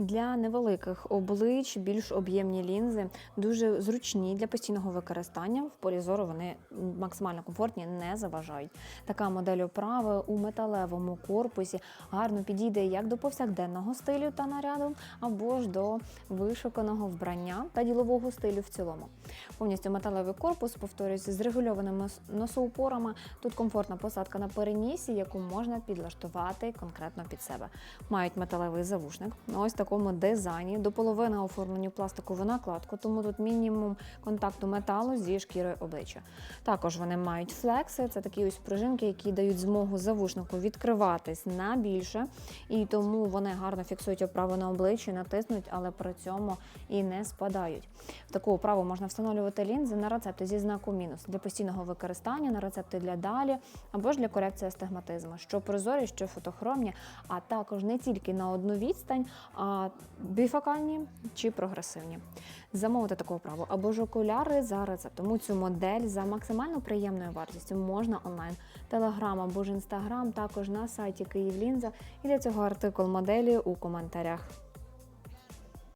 Для невеликих облич більш об'ємні лінзи дуже зручні для постійного використання. В полі зору вони максимально комфортні, не заважають. Така модель оправи у металевому корпусі гарно підійде як до повсякденного стилю та наряду, або ж до вишуканого вбрання та ділового стилю в цілому. Повністю металевий корпус, повторюється, з регульованими носоупорами. Тут комфортна посадка на перенісі, яку можна підлаштувати конкретно під себе. Мають металевий завушник. Ось такому дизайні до половини оформлені пластикову накладку, тому тут мінімум контакту металу зі шкірою обличчя. Також вони мають флекси, це такі ось пружинки, які дають змогу завушнику відкриватись на більше, і тому вони гарно фіксують оправу на обличчі, натиснуть, але при цьому і не спадають. Таку оправу можна встановлювати лінзи на рецепти зі знаком мінус для постійного використання, на рецепти для далі або ж для корекції астигматизму, що прозорі, що фотохромні, а також не тільки на одну відстань, а біфокальні чи прогресивні. Замовити таку оправу або ж окуляри за рецептом. Тому цю модель за максимально приємною вартістю можна онлайн, телеграм або ж інстаграм, також на сайті Київлінза. І для цього артикул моделі у коментарях.